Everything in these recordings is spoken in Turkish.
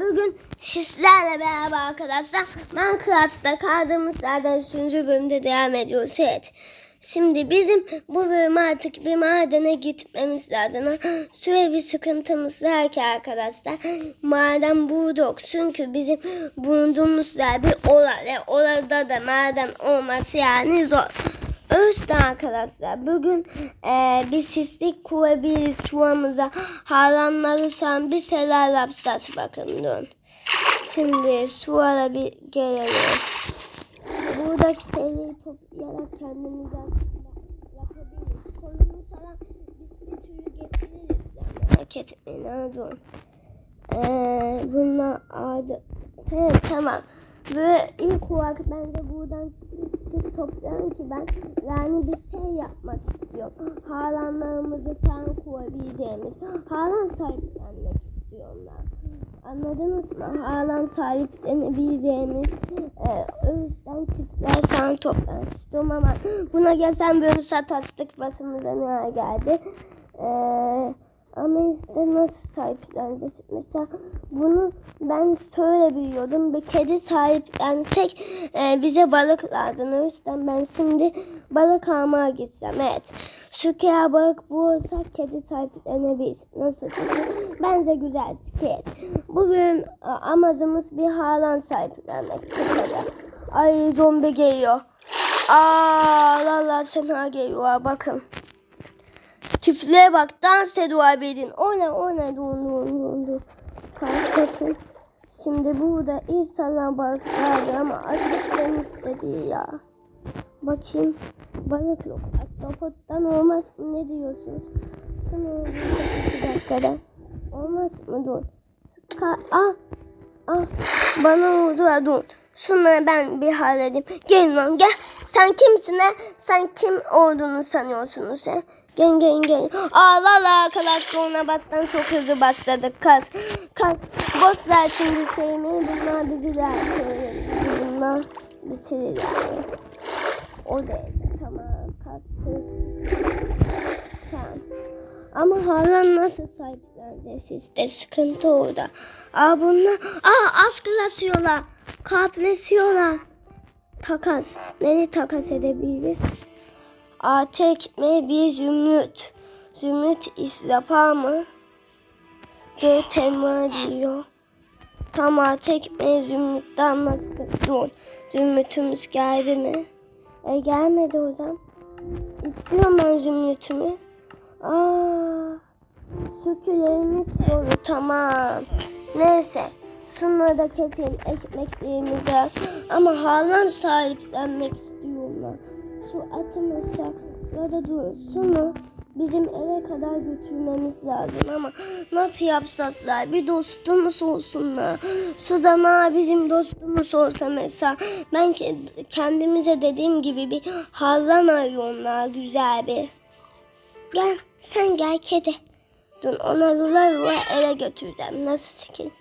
bugün sizlerle beraber arkadaşlar Minecraft'ta kaldığımız yerden 3. bölümde devam ediyoruz. Evet. Şimdi bizim bu bölüm artık bir madene gitmemiz lazım. Süre bir sıkıntımız var ki arkadaşlar. Maden bulduk. Çünkü bizim bulunduğumuz yer bir oral. E, Orada da maden olması yani zor. Yüzden arkadaşlar bugün e, bir sislik kurabiliriz çuvamıza. Halanları sen bir şeyler yapacağız bakın dön. Şimdi su ara bir gelelim. Buradaki şeyleri toplayarak kendimize yapabiliriz. Kolunu falan biz bir türlü getiririz. Yani. Merak etmeyin dur. Ee, bunlar adı. Evet tamam. Ve ilk olarak ben de buradan sık toplayalım ki ben yani bir şey yapmak istiyorum. Halanlarımızı sen kurabileceğimiz. Halan sahiplenmek istiyorum ben. Anladınız mı? Halan sahiplenebileceğimiz e, o yüzden çiftler falan toplamak istiyorum ama buna gelsen böyle satastık basımıza ne geldi. Eee ama işte nasıl sahipleneceğiz? Mesela bunu ben şöyle biliyordum. Bir kedi sahiplensek e, bize balık lazım. O yüzden ben şimdi balık almaya gideceğim. Evet. Şu kere balık bulursak kedi sahiplenebiliriz. Nasıl? Bence güzel fikir. Bugün e, amacımız bir halan sahiplenmek. Ay zombi geliyor. Aa, Allah Allah sana geliyor. Bakın. Çiftliğe bak dans ediyor abidin. O ne o ne dur dur dur dur. Kalk kaçın. Şimdi burada insanlar balıklardı ama azıcıktan istedi ya. Bakayım. Balık yok. Ahtapottan olmaz mı? Ne diyorsunuz? Şunu bir dakikada. Olmaz mı? Dur. Ka ah. Ah. Bana vurdu ya dur. Şunları ben bir halledeyim. Gelin lan gel. Sen kimsin he? Sen kim olduğunu sanıyorsunuz he? Gel gel gel. Allah Allah arkadaşlar ona bastan çok hızlı başladık. Kas. Kas. Boş ver şimdi sevmeyi. Bunlar biziler. Bunlar bitirirler. O da tamam. Kastık. Tamam. Ama hala nasıl sahipleneceğiz sizde sıkıntı orada. Aa bunlar aa askılasıyorlar. Kaplesiyorlar. Takas. Nereye takas edebiliriz? Aa tekme bir zümrüt. Zümrüt is mı? Göğe tema diyor. Tamam tekme zümrütten bastık. Dur. Zümrütümüz geldi mi? E gelmedi o zaman. İstiyorum ben zümrütümü. Aa, sökülerimiz dolu tamam. Neyse. Şunları da keselim ekmeklerimize. Ama halen sahiplenmek istiyorlar. Mesela ya da dur şunu bizim eve kadar götürmemiz lazım ama nasıl yapsazlar bir dostumuz olsunlar. Suzan bizim dostumuz olsa mesela ben ke- kendimize dediğim gibi bir hayvan arıyorlar güzel bir. Gel sen gel kedi. Dur ona lula lula eve götüreceğim. Nasıl fikir?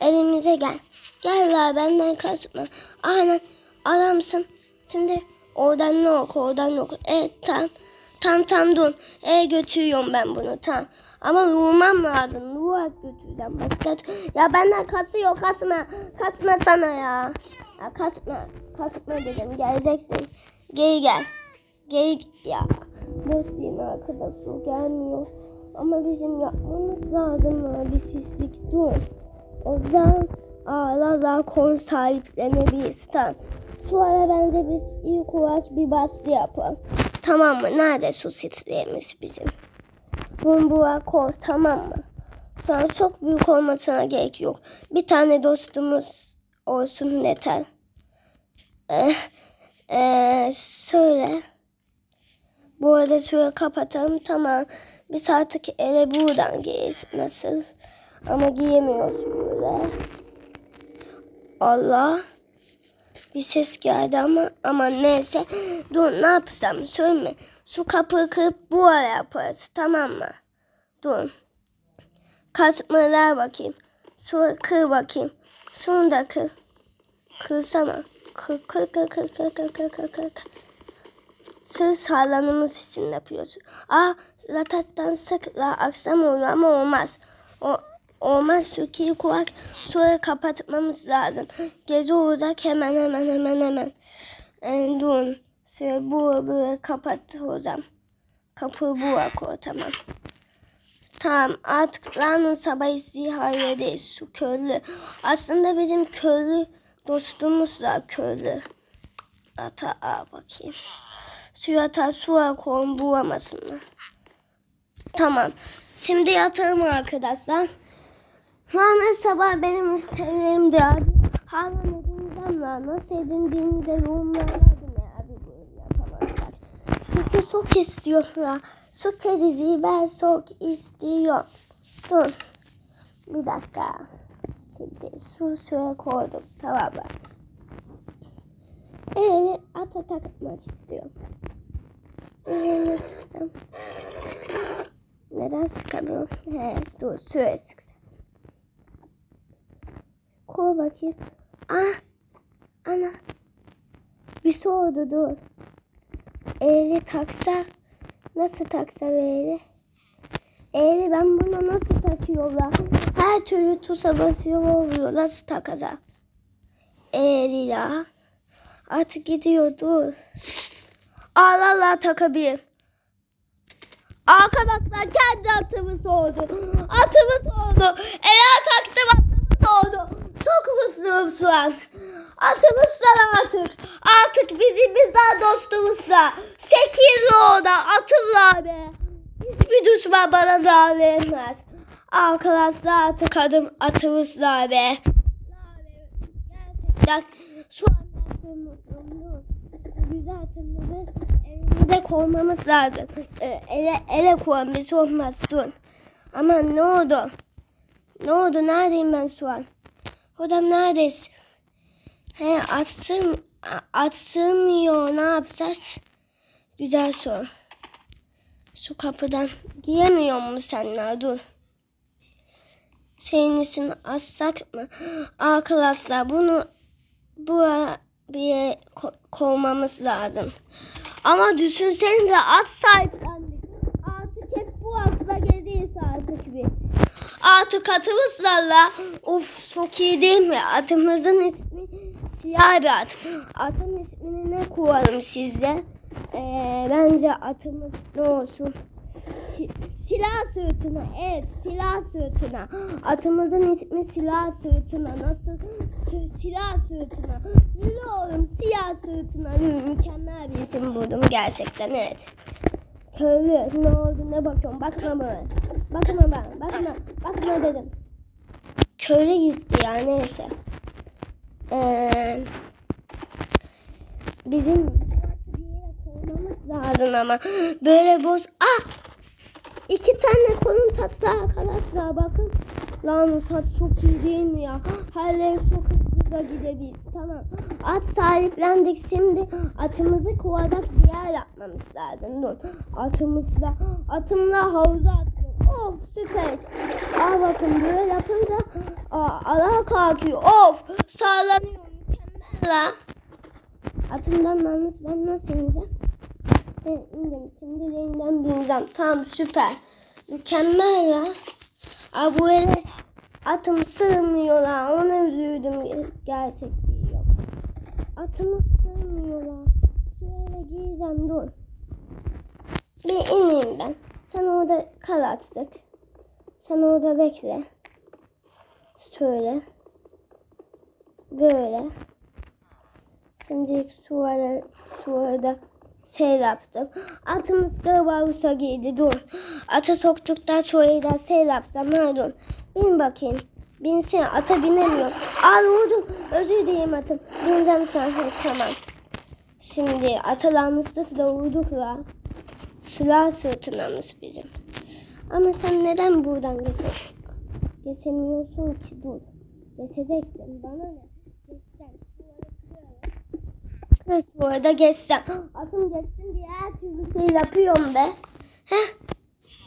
Elimize gel. Gel la benden kasma. Aynen adamsın. Şimdi oradan ne oku oradan ne oku. Evet tamam. Tam tam dur. E götürüyorum ben bunu tam. Ama vurmam lazım. Vurarak götüreceğim. Başka... Ya benden kasıyor kasma. Kasma sana ya. Ya kasma. Kasma dedim. Geleceksin. Geri gel. Geri ya. Boş yine arkadaşlar gelmiyor. Ama bizim yapmamız lazım. ya. Bir sislik dur. O yüzden ağlarla kon sahiplenebiliriz. Tamam. Sonra bence biz ilk olarak bir bastı yapalım. Tamam mı? Nerede su sitlerimiz bizim? Bumbuğa koy tamam mı? An çok büyük olmasına gerek yok. Bir tane dostumuz olsun yeter. Ee, ee, söyle. Bu arada şöyle kapatalım tamam. Biz artık ele buradan giyeriz. Nasıl? Ama giyemiyoruz böyle. Allah. Bir ses geldi ama ama neyse. Dur ne yapsam söyleme. Şu kapıyı kırıp bu ara yaparız tamam mı? Dur. Kasmalar bakayım. Şu kır bakayım. Şunu da kır. Kırsana. Kır kır kır kır kır kır kır kır kır. kır. Sır sağlanımız için yapıyoruz. Aa, latattan sıkla akşam oluyor ama olmaz. O olmaz Suki'yi kulak sonra kapatmamız lazım. Gezi uzak hemen hemen hemen hemen. Ee, dur. Şöyle bu böyle kapat hocam. Kapı bu koy tamam. Tamam artık Lan'ın sabah istiharedeyiz şu köylü. Aslında bizim köylü dostumuz da köylü. Ata a bakayım. Su yatağı suya koyun bulamasınlar. Tamam. Şimdi yatalım arkadaşlar. Rana sabah benim isteğlerim de Hala edineceğim lan. Nasıl edindiğini de yorumlara yazın ya. Abi böyle yapamazlar. Çünkü çok istiyorlar. Su kedisi ben çok istiyorum. Dur. Bir dakika. Şimdi su suya koydum. Tamam mı? Evet ata takmak istiyorum. Sıksam. Neden sıkamıyorum? He, dur suya sıksam. Koy bakayım. Ah! Ana! Bir soğudu dur. Eğri taksa nasıl taksa böyle? Eğri ben bunu nasıl takıyorlar? Her türlü tuşa basıyor oluyor. Nasıl takacağım? Eğri ya. Artık gidiyor dur. Allah Allah takabilirim. Arkadaşlar kendi atımı soğudu. Atımı soğudu. Eğer taktım atımı soğudu. Çok mutluyum şu an. Atımızla artık. Artık bizim bizden dostumuzla. Sekiz oldu atımla be. Hiçbir düşman bana zarar vermez. Arkadaşlar artık adım atımızla be. Gerçekten şu an ben mutluyum. Güzel atımızı elimize koymamız lazım. Ee, ele, ele koymamız olmaz dur. Ama ne oldu? Ne oldu? Neredeyim ben şu an? Odam neredesin? He atsım, atsılmıyor. Ne yapacağız? Güzel soru. Şu kapıdan giremiyor mu senler? Dur. Senin assak mı? Arkadaşlar bunu bu bir ko- kovmamız lazım. Ama düşünsenize at sahiplendik. Artık hep bu atla geziyiz artık biz. Artık atımızlarla uf çok iyi değil mi? Atımızın ismi siyah bir at. Atın ismini ne koyalım sizce? Ee, bence atımız ne olsun? Si- silah sırtına. Evet silah sırtına. Atımızın ismi silah sırtına. Nasıl? Si- silah sırtına. Yürü oğlum siyah sırtına. Mükemmel bir isim buldum gerçekten evet. Köylü ne oldu ne bakıyorum bakma böyle. Bakma bana bakma bakma dedim. Köylü gitti ya neyse. Ee, bizim koymamız lazım ama böyle boz. Ah! İki tane kolun tatlı arkadaşlar bakın. Lan saç çok iyi değil mi ya? Her çok hızlı da gidebiliriz. Tamam. At sahiplendik şimdi atımızı kovacak bir yer yapmamız lazım. Dur. Atımızla atımla havuza atlıyorum. Of süper. Aa bakın böyle yapınca aa, ayağa kalkıyor. Of sağlanıyor. Mükemmel la. Atımdan yalnız ben nasıl ineceğim? He indim. Şimdi de inden bineceğim. Tamam süper. Mükemmel ya. Aa bu ele atım sığmıyorlar. Ona üzüldüm. Gerçek değil yok. Atımı sığmıyorlar. Şöyle gireceğim dur. Bir ineyim ben. Orada kal artık. Sen orada bekle. Şöyle. Böyle. Şimdi suları, suları şey yaptım. Atımız da varusa girdi dur. Ata soktuktan sonra da şey yapsam ha. Bin bakayım. Binsin ata binemiyor. Al vurdum. Özür dilerim atım. Bineceğim sana. Tamam. Şimdi atalarımızlıkla vurduk la. Silah sırtınamız bizim. Ama sen neden buradan geçe geçemiyorsun ki dur. Geçeceksin bana ne? Geçsen. Evet bu arada geçsem. Atım geçsin diye her türlü şey yapıyorum be. Heh.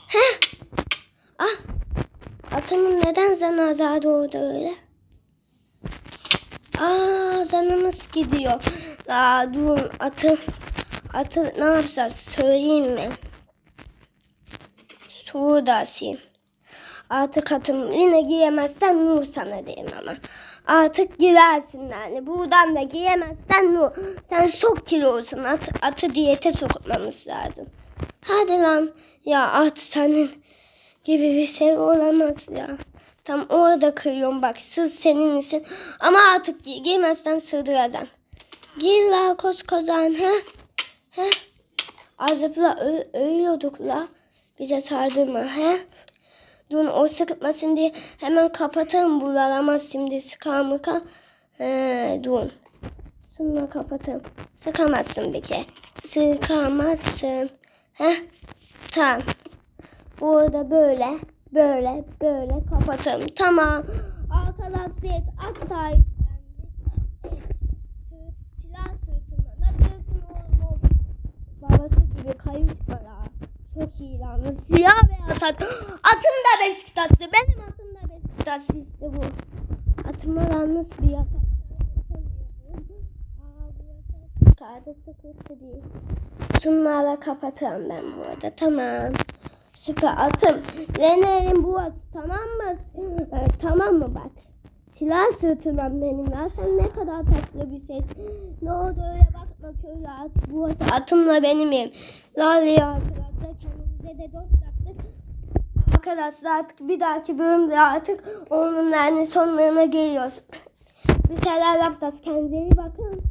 Heh. Ah. Atımın neden zanazadı orada öyle? Aa zanımız gidiyor. Aa dur atı atı ne yapacağız söyleyeyim mi? Şuradasın. Artık atım yine giyemezsen Nur sana derim ama. Artık girersin yani. Buradan da giyemezsen Nur. Sen çok kilosun. At, atı diyete sokmamız lazım. Hadi lan. Ya at senin gibi bir şey olamaz ya. Tam orada kırıyorum bak. Sız senin için. Ama artık giy. Giymezsen sığdıracaksın. Giy la koskocan ha. Ha? Azıpla ö- ölüyorduk la. Bize sardırma he. Dur o sıkmasın diye hemen kapatalım buraları ama şimdi sıkar mı kal? He, dur. Şunu kapatalım. Sıkamazsın bir kere. Sıkamazsın. Heh. Tamam. Burada böyle, böyle, böyle kapatalım. Tamam. Arkadaşlar at sahiplendi. Sırt, silah sırtına. Nasılsın oğlum? oğlum? Babası gibi kayıp para. Çok iyi lan. Siyah beyaz at. Atım da Beşiktaşlı. Benim atım da Beşiktaşlı işte bu. Atım yalnız bir yatak. Kağıda sıkıntı değil. Şunlarla kapatalım ben bu arada. Tamam. Süper atım. Rene'nin bu at tamam mı? Ee, tamam mı bak. Silah sırtından benim ya. Sen ne kadar tatlı bir ses. Ne oldu öyle bakma köylü at. Bu at atımla benim yerim. Lale arkadaşlar kendimize de dost yaptık. Arkadaşlar artık bir dahaki bölümde artık onun yani sonlarına geliyoruz. Bir şeyler yapacağız. Kendinize iyi bakın.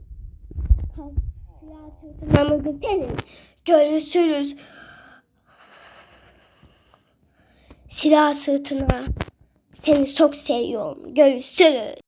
Sırtımamızı senin. Görüşürüz. Silah sırtına. Seni çok seviyorum. Görüşürüz.